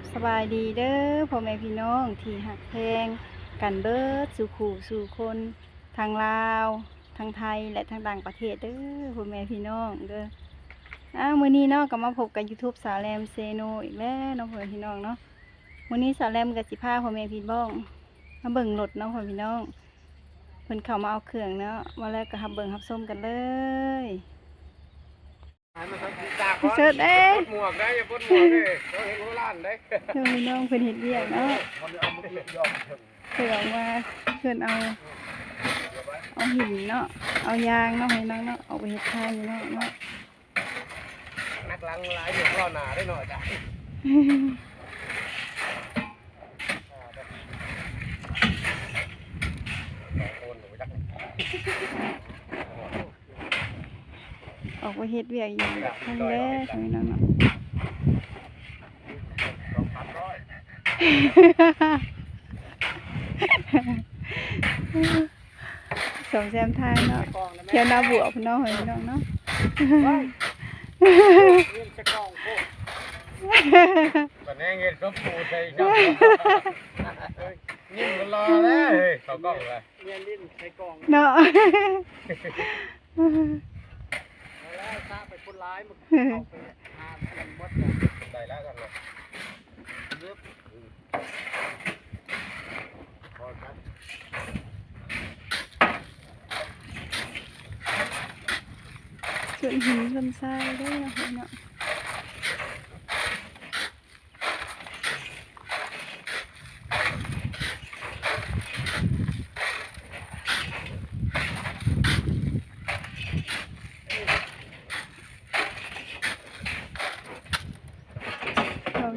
บสบายดีเด้อพ่อแม่พี่น้องที่หักแพงกันเบิดสู่ขู่สู่คนทางลาวทางไทยและทางต่างประเทศเด้อพ่อแม่พี่น้องเด้ออ้าวมื้อนี้เนาะก็มาพบกับ YouTube สาแรมเซโนอีกแล้วเนาะพ่อแม่พี่น้องเนาะมื้อนี้สาแรมก็สิพาพ่อแม่พี่น้องมาเบิ่งรถเนาะพ่อพี่น้องเพิ่นเข้ามาเอาเครื่องเนาะมาแล้วก็หับเบิ่งหับส้มกันเลย พี่เชิดเอ้ยหมวกได้อย่าปนหมวกเลยเราเห็นโบราณได้เพิ่นพี่น้องเพิ่นเฮ็ดเวียกเนาะมันเอามาเก็บยอมเพิ่นเอามาเพิ่นเอาเอาหินเนาะเอายางเนาะให้น้องเนาะเอาไปเฮ็ดทางอยู่เนาะเนาะนักลังหลายเดือดร้อนหนาได้หน่อยจ้ะโอนหนูจัก ออกไปเฮ็ดเวียกอยู่ทางแรกให้น้องเนาะสองพันร้อยสองแซมทางเนาะเที่ยวหน้าบัวพุ่นเนาะให้น้องเนาะตอนนี้เงินก็ปูใส่จับนิ่มรอแล้วเขากล้องเลยเรียนลิ้นใช้กล่องเนาะแล้วถ้าไป คนร้ายมันเอาไปหาเสียงมดเนี่ยได้แล้วกันเลยพอครับส่วนหินส่วนทรายเด้อเ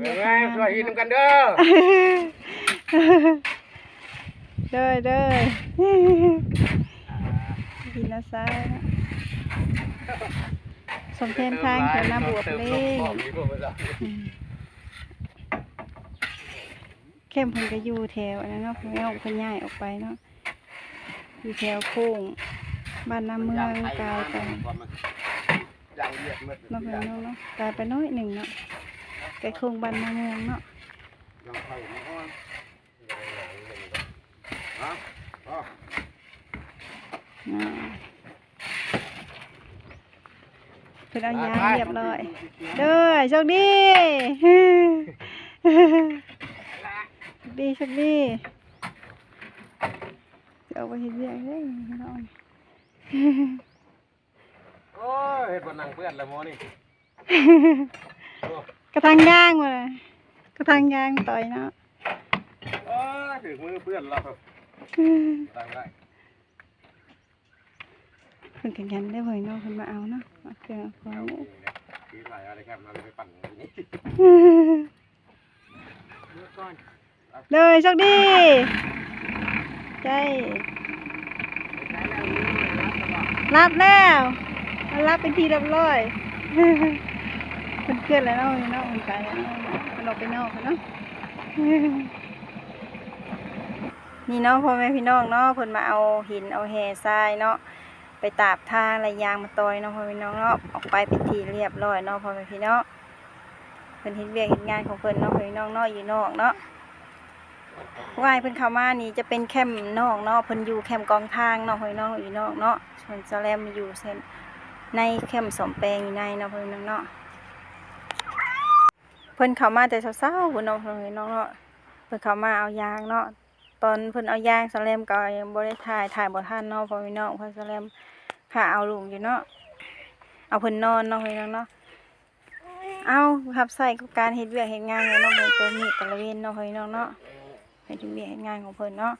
นะให้เนาะเอาเมื่เวีอยกไงสวัสดีกันเด้อเด้อเด้อดินละซ้ายนะสมเทนทางเขียวหน้าบวบเล่งเข้มเพิ่นก็อยู่แถวอันนั้นเนาะเพิ่นเอาเพิ่นย้ายออกไปเนาะอยู่แถวโค้งบ้านน้ำเมืองกลายไปอย่างเมืดเนาะเพิ่นาะเนาะกลายไปน้อยหนึ่งเนาะ ใกล้โค้งบ้านน้ำเมืองเนาะยังไข่ไม่อ่อนฮะอ๋ออ่าเพิ่นเอายางเรียบร้อยเด้อโชคดีโชคดีโชคดีจะเอาไปเฮ็ดเวียกเด้อพี่น้องโอ้ยเห็ดบนนังเพื่อนละโมนี่ กระทังยางมาเลยกระทังยางต่อยเนาะโอ้ยถึงมือเพื่อนเราตายได้เพิ่นกันยันได้อเพิ่นเนาะเพิ่นมาเอาเนาะมาเครื่องเอาของทีถ่ายอะไรครับเราไปปั่นอย่างนี้เมื่อก่อนเลยโชคดีใจใช้แล้วนี่เลยนะสบายรับแล้วมารับเป็นทีเรียบร้อย เพิ่นเคลื่อนแล้วเนาะเนาะเพิ่นไปแล้วเนาะเพิ่นออกไปนอกเนาะนี่เนาะพ่อแม่พี่น้องเนาะเพิ่นมาเอาหินเอาแห่ทรายเนาะไปตาบทางระยางมาตอยเนาะพ่อแม่พี่น้องเนาะออกไปเป็นทีเรียบร้อยเนาะพ่อแม่พี่น้องเพิ่นเฮ็ดเวียกเฮ็ดงานของเพิ่นเนาะพ่อแม่พี่น้องเนาะอยู่นอกเนาะว่ายเพิ่นเข้ามานี่จะเป็นแคมป์นอกเนาะเพิ่นอยู่แคมป์กองทางเนาะพ่อแม่พี่น้องอยู่นอกเนาะส่วนซาแลมอยู่เส้นในแคมป์สมแปลงอยู่ในเนาะพ่อแม่พี่น้องเนาะ เพิ่นเข้ามาแต่เช้าๆพุ่นเนาะพ่อดีน้องเนาะเพิ่นเข้ามาเอายางเนาะตอนเพิ่นเอายางสแลมก็ยังบ่ได้ถ่ายถ่ายบ่ทันเนาะพราะพี่น้องเพิ่นสแลมหาเอาลุงอยู่เนาะเอาเพิ่นนอนเนาะพี่น้องเนาะเอาครับใส่กับการเฮ็ดเวียกเฮ็ดงานเนาะเพิ่นตัวนี้แต่ละเวนเนาะพี่น้องเนาะเฮ็ดเวียกเฮ็ดงานของเพิ่นเนาะ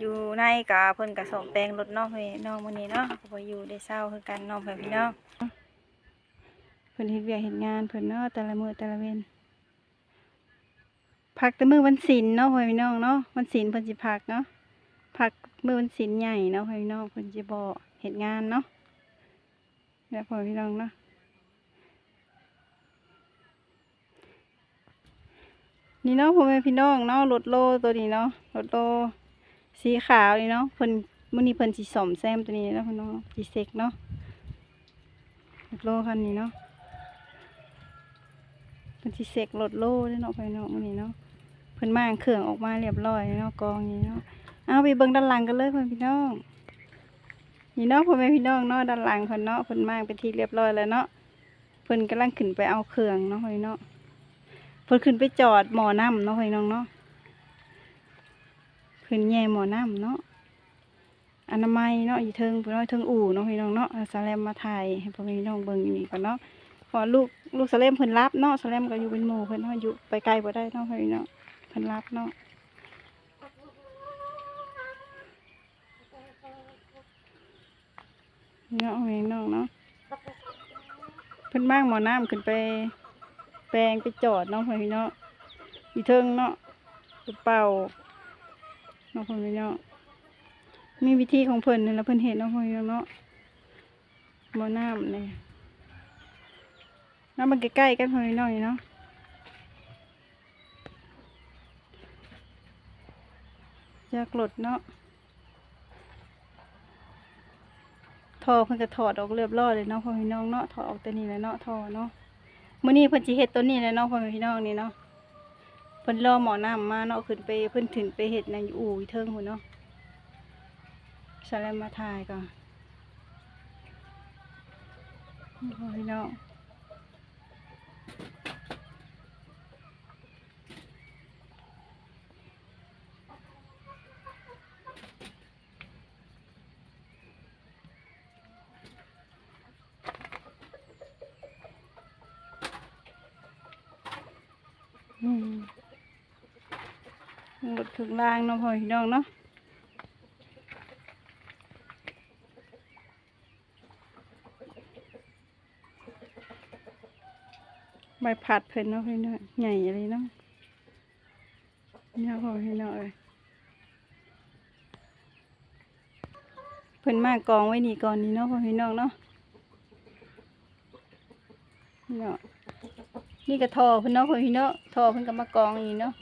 อยู่ในก็เพิ่นก็ซ่อมแปลงรถเนาะพี่น้องมื้อนี้เนาะก็บ่อยู่ได้เช้าคือกันเนาะพี่น้อง พิ่นเฮ็ดเวียกเฮ็ดงานเพิ่นเนาะแต่ละมื้อแต่ละเวนพักแต่มือวันศิลเนาะพ่อพี่น้องเนาะวันศิลเพิ่นสิพักเนาะพักมือวันศิลใหญ่เนาะพ่อพี่น้องเพิ่นสิบ่เฮ็ดงานเนาะแล้วพ่อพี่น้องเนาะนี่เนาะพ่อแม่พี่น้องเนาะรถโลตัวนี้เนาะรถโลสีขาวนี่เนาะเพิ่นมื้อนี้เพิ่นสิซ่อมแซมตัวนี้เนาะพี่น้องสิเซ็กเนาะรถโลคันนี้เนาะ เพิ่นสิเสกรถโล่เด้อเนาะพ่อพี่น้องมื้อนี้เนาะเพิ่นมางเครื่องออกมาเรียบร้อยเนาะกองนี้เนาะเอาไปเบิ่งด้านหลังกันเลยพ่อพี่น้องนี่เนาะพ่อแม่พี่น้องเนาะด้านหลังเพิ่นเนาะเพิ่นมางไปนที่เรียบร้อยแล้วเนาะเพิ่นกำลังขึ้นไปเอาเครื่องเนาะพ่อพี่น้องเพิ่นขึ้นไปจอดหมอน้ำเนาะพ่อพี่น้องเนาะขึ้นแย่หมอน้ำเนาะอนามัยเนาะอยู่เทิงพี่น้องเทิงอู่เนาะพี่น้องเนาะเอาสแลมมาถ่ายให้พ่อแม่พี่น้องเบิ่งอยู่นี่ก่อนเนาะ พอลูกลูกสะเลมเพิ่นรับเนาะสะเลมก็อยู่เป็นหมู่เพิ่นเนาะอยู่ไปไกลบ่ได้เนาะเพิ่นเนาะเพิ่นรับเนาะเนาะเองน้องเนาะเพิ่นมางหมอน้ำขึ้นไป แปลงไปจอดเนาะเพิ่นเนาะอยู่เทิงเนาะไปเป่าเนาะเพิ่นเนาะมีวิธีของเพิ่นนี่แล้วเพิ่นเห็นเนาะเพิ่นเนาะหมอน้ำนี่ น้ำมันใกล้ๆกันพอหน่อยเนาะจากรถเนาะทอเพิ่นก็ถอดออกเรียบร้อยเลยเนาะพ่อพี่น้องเนาะถอดออกตัวนี้เลยเนาะทอเนาะมื้อนี้เพิ่นสิเฮ็ดตัวนี้เลยเนาะพ่อพี่น้องนี่เนาะเพิ่นรอหมอน้ำมาเนาะขึ้นไปเพิ่นถึงไปเฮ็ดในอู่อีเทิงพุ่นเนาะสแลมมาถ่ายก่อนพ่อพี่น้อง อืม หมดถึงล่างเนาะพ่อพี่น้องเนาะใบผัดเพิ่นเนาะพี่น้องใหญ่อะไรเนาะเนี่ยพ่อพี่น้องเอ้ยเพิ่นมากกองไว้นี่ก่อนนี่เนาะพ่อพี่น้องเนาะเนาะนี่ก็ทอเพิ่นเนาะพิ่นพี่เนาะทอเพิ่นก็มากองอย่างนี้เนาะ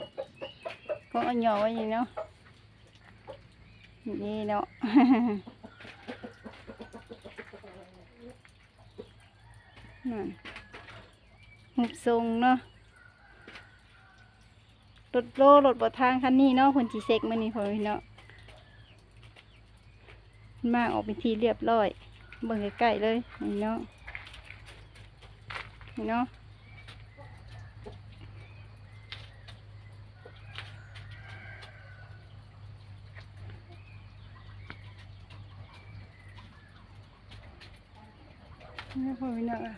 กองเอาหย่อไว้อย่างนี้เนาะนี่เนาะนั่นหุบทรงเนาะรถโลรถบดทางคันนี้เนาะเพิ่นสิเซ็กมื้อนี้พ่อพี่เนาะเพิ่นมาออกเป็นทีเรียบร้อย เบิ่งใกล้ๆเลยนี่เนาะนี่เนาะ นี่พอพี่น้องอะ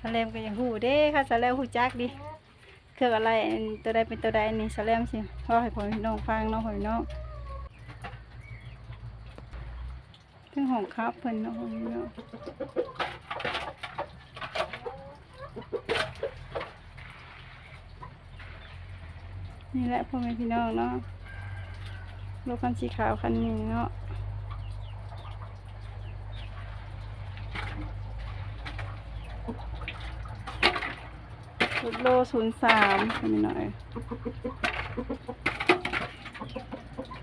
สแลมก็ยังหูเด้ค่ะสแลมหูจักดิเครื่องอะไรตัวใดเป็นตัวใดนี่สแลมสิพ่อให้พ่อพี่น้องฟังน้องพ่อพี่น้องเครื่องของครับเพิ่นน้องพ่อพี่น้อง นี่แหละพ่อแม่พี่น้องเนาะรถคันสีขาวคันนี้เนาะรถโลศูนย์สามพ่อแม่น้อย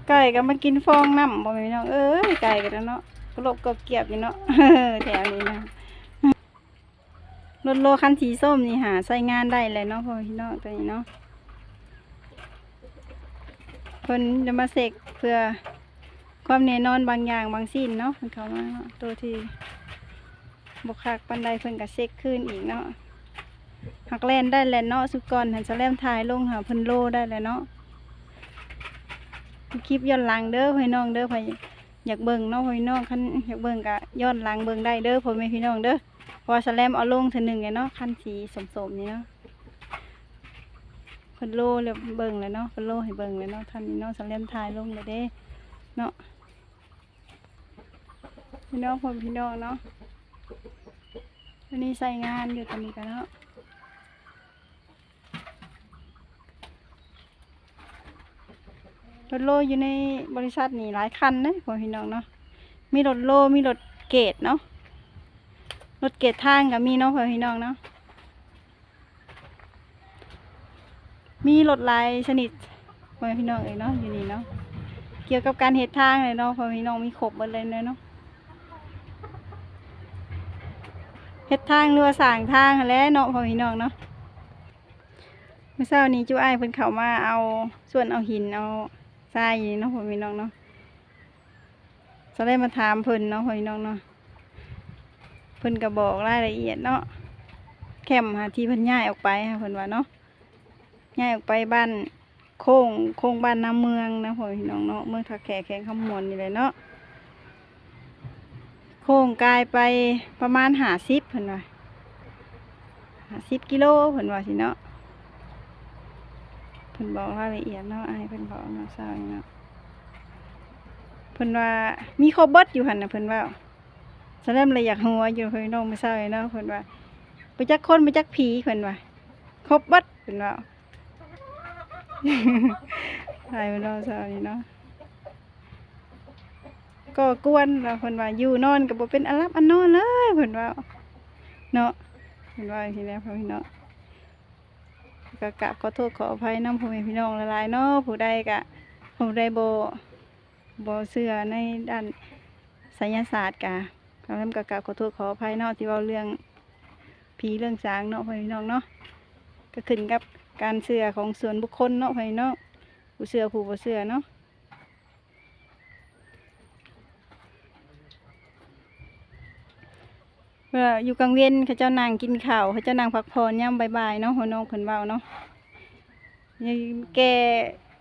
ไก่ก็มากินฟองน้ำพ่อแม่พี่น้อง เอ้ยไก่กันเนาะกระโลบกระเกียบอยู่เนาะแถวนี้นะรถโลคันสีส้มนี่หาใช้งานได้เลยเนาะพ่อแม่พี่น้องตัวนี้เนาะ เพิ่นจะมาเสกเพื่อความแน่นอนบางอย่างบางสิ่งเนาะเพิ่นเขามาเนาะตัวที่บกคักปันใดเพิ่นก็เสกขึ้นอีกเนาะหักแลนได้แล้วเนาะสุกรหันจะแล่มทายลงหาเพิ่นโลได้แล้วเนาะคลิปย้อนหลังเด้อพี่น้องเด้อพ่ออยากเบิ่งเนาะพี่น้องคันอยากเบิ่งก็ย้อนหลังเบิ่งได้เด้อพ่อแม่พี่น้องเด้อพราะว่าสแลมเอาลงเทื่อหนึงไงเนาะคันสีสมๆนี่เนาะ พิ่นโลแล้วเบิ่งเลยเนาะเพิ่นโลให้เบิ่งเลยเนาะท่านนี้เนาะสำเร็จทายลงเลยเด้เนาะพี่น้องพ่อพี่น้องเนาะวันนี้ใส่งานอยู่ตอนนี้กันเนาะรถโลอยู่ในบริษัทนี่หลายคันนะพ่อพี่น้องเนาะมีรถโลมีรถเกตเนาะรถเกตทางก็มีเนาะพ่อพี่น้องเนาะ มีรถลายชนิดพ่อแม่พี่น้องเอ้ยเนาะอยู่นี่เนาะเกี่ยวกับการเฮ็ดทางเลยเนาะพ่อพี่น้องมีครบหมดเลยเนาะเฮ็ดทางหรือว่าสางทางแล้วเนาะพ่อพี่น้องเนาะเมื่อเช้านี้จูอ้ยเพิ่นเข้ามาเอาส่วนเอาหินเอาทรายนี่เนาะพ่อพี่น้องเนาะจะได้มาถามเพิ่นเนาะพ่อพี่น้องเนาะเพิ่นก็บอกรายละเอียดเนาะแคมหาที่เพิ่นย้ายออกไปค่ะเพิ่นว่าเนาะ ย้ายออกไปบ้านโค้งโค้งบ้านน้ำเมืองนะพ่อพี่น้องเนาะเมืองทักแขกแข่งขมวนนี่เลยเนาะโค้งกลายไปประมาณหาสิบเพิ่นว่าหาสิบกิโลเพิ่นว่าสิเนาะเพิ่นบอกรายละเอียดเนาะไอ้เพิ่นบอกเนาะเศร้าเนาะเพิ่นว่ามีโคบดอยู่หันนะเพิ่นว่าแสดงเลยอยากหัวอยู่เพิ่นน้องไม่เศร้าเลยเนาะเพิ่นว่าไปจักคนไปจักผีเพิ่นว่าครบบิดเพิ่นว่า ถ่ายมันเราสาวนี่เนาะก็กวนเราเพิ่นว่าอยู่นอนก็บ่เป็นอันรับอันนอนเลยเพิ่นว่าเนาะเพิ่นว่าอย่างนี้แหละพ่อพี่น้องก็กราบขอโทษขออภัยน้ำพ่อแม่พี่น้องหลายเนาะผู้ใดก็ผู้ใดโบ่บ่เชื่อในด้านไสยศาสตร์กะก็นำก็กราบขอโทษขออภัยเนาะที่เว้าเรื่องผีเรื่องสางเนาะพ่อพี่น้องเนาะก็ขึ้นกับ การเชื่อของส่วนบุคคลเนาะพี่น้องผู้เชื่อผู้บ่เชื่อเนาะเวลาอยู่กลางเวียนเขาเจ้านั่งกินข้าวเขาเจ้านั่งพักผ่อนย่ำบายๆเนาะพี่น้องขนเว้าเนาะยังแก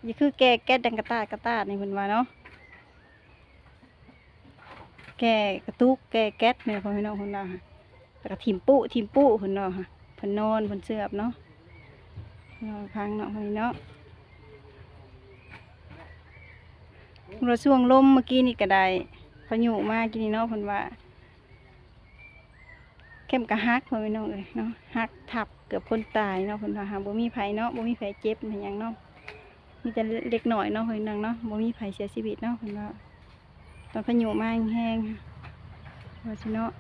ย่าคือแกแก๊สดังกระตาดกระตาดนี่เพิ่นว่าเนาะแกกระตุกแกแก๊สเนี่ยพี่น้องเพิ่นว่าค่ะแล้วก็ทิมปุทิมปุเพิ่นเนาค่ะพันนอนพันเสือบเนาะ นอนพังเนาะพี่เนาะเราช่วงลมเมื่อกี้นี่ก็ได้พายุมากกินเนาะเพิ่นว่า เข้มกระฮักพิ่นพี่น้องเอ้ยเนาะฮักทับเกือบคนตายเนาะเพิ่นว่าหาบ่มีไผเนาะบ่มีไผเจ็บอิหยังเนาะมีแต่เล็กหน้อยเนาะพิ่นนังเนาะบ่มีไผเสียชีวิตเนาะเพิ่นว่าตอนพายุมากแห้งๆค่ะว่าสิเนาะ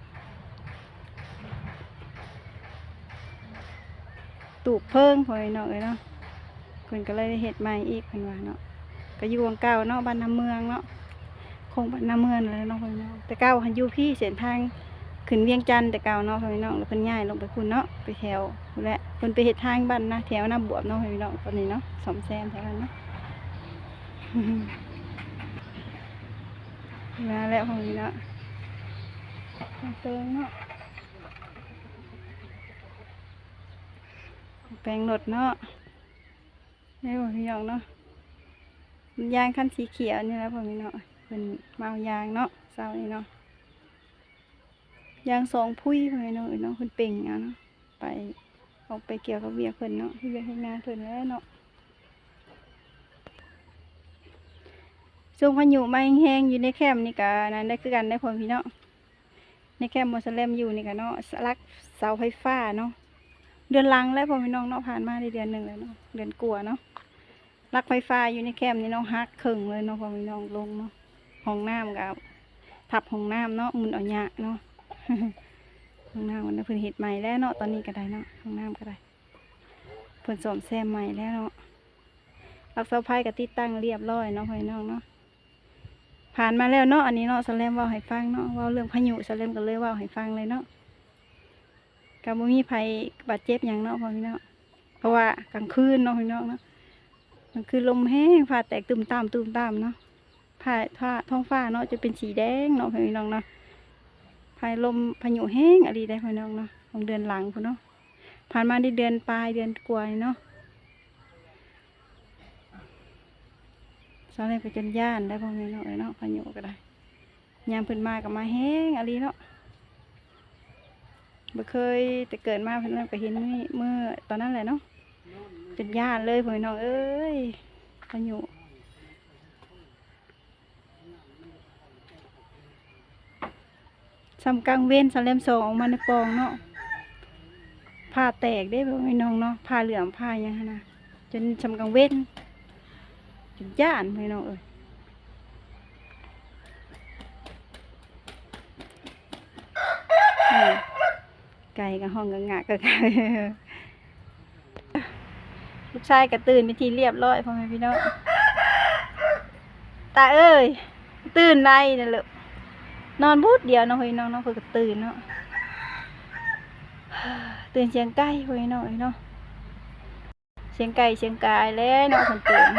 ตูบเพิ่งพอไอ้เนาะเอ้ยเนาะคนก็เลยเฮ็ดใหม่อีกเพิ่นว่าเนาะก็อยู่วงเก่าเนาะบ้านน้ำเมืองเนาะคงบ้านน้ำเมืองนั่นแหละเนาะพอพี่น้องแต่เก่าหันอยู่พี่เส้นทางขึ้นเวียงจันทน์แต่เก่าเนาะพอพี่น้องแล้วเพิ่นย้ายลงไปพุ่นเนาะไปแถวแหละเพิ่นไปเฮ็ดทางบ้านนะแถวน้ำบวบเนาะพอพี่น้องตอนนี้เนาะซ่อมแซมแถวนั้นเนาะมาแล้วพอพี่น้องเติมเนาะ แปลงรถเนาะนี่บ่พี่น้องเนาะยางคันสีเขียวนี่แหละพ่อพี่น้องเป็นเอายางเนาะเศร้านี่เนาะยางสองพุ้ยพ่อพี่น้องเนาะเพิ่นเป่งเอาเนาะไปออกไปเกี่ยวกับเวียเพิ่นเนาะที่เวียกให้งานเพิ่นแล้วเนาะช่วงพายุมาแห้งอยู่ในแคมป์นี่ก็นั่นได้คือกันได้พอพี่น้องในแคมป์มอสเลมอยู่นี่ก็เนาะลักเสาไฟฟ้าเนาะ เดือนลังแล้วพอพี่น้องเนาะผ่านมาได้เดือนหนึ่งแล้วเนาะเดือนกลัวเนาะลักไฟฟ้าอยู่ในแคมป์นี่เนาะฮักครึ่งเลยเนาะพอพี่น้องลงเนาะห้องน้ำกับทับห้องน้ำเนาะมุนเอาหยะเนาะห้องน้ำมันนะเพิ่นเฮ็ดใหม่แล้วเนาะตอนนี้ก็ได้เนาะห้องน้ำก็ได้เพิ่นซ่อมแซมใหม่แล้วเนาะรักเสาไฟก็ติดตั้งเรียบร้อยเนาะพอพี่น้องเนาะผ่านมาแล้วเนาะอันนี้เนาะสแลมว่าให้ฟังเนาะว่าเรื่องพายุสแลมก็เลยว่าให้ฟังเลยเนาะ ก็บ่มีภัยบาดเจ็บหยังเนาะพ่อพี่น้องเพราะว่ากลางคืนเนาะพี่น้องเนาะกลางคืนลมแห้งฟ้าแตกตุ่มตามตุ่มตามเนาะผ้าผ้าท้องฟ้าเนาะจะเป็นสีแดงเนาะพี่น้องเนาะภายลมพายุแห้งอะไรได้พี่น้องเนาะของเดือนหลังพุ่นเนาะผ่านมาได้เดือนปลายเดือนกว่านี่เนาะสาเลยไปจนย่านได้พ่อพี่น้องเอ้ยเนาะพายุก็ได้ยามเพิ่นมาก็มาแห้งอะไรเนาะ บ่เคยแต่เกิดมาเพิ่นก็เห็นนี่เมื่อตอนนั้นแหละเนาะจนย่านเลยพ่อพี่น้องเอ้ยพายุซ้ำกลางเว้นสำเลมสองออกมาในปองเนาะผ้าแตกได้พ่อพี่น้องเนาะผ้าเหลืองผ้ายังหั้นนะจนซ้ำกลางเว้นจนยานพ่อพี่น้องเอ้ยอืม ไก่กับห้องกับงะกับไก่ลูกชายก็ตื่นไปทีเรียบร้อยพ่อแม่พี่น้องตาเอ้ย ตื่นได้นั่นแหละนอนบูดเดียวเนาะเฮ้ยน้องเนาะเพิ่นก็ตื่นเนาะตื่นเสียงไก่เฮ้ยน้องเอ้ยเนาะเสียงไก่เสียงกายแล้วนาะเพิ่นตื่น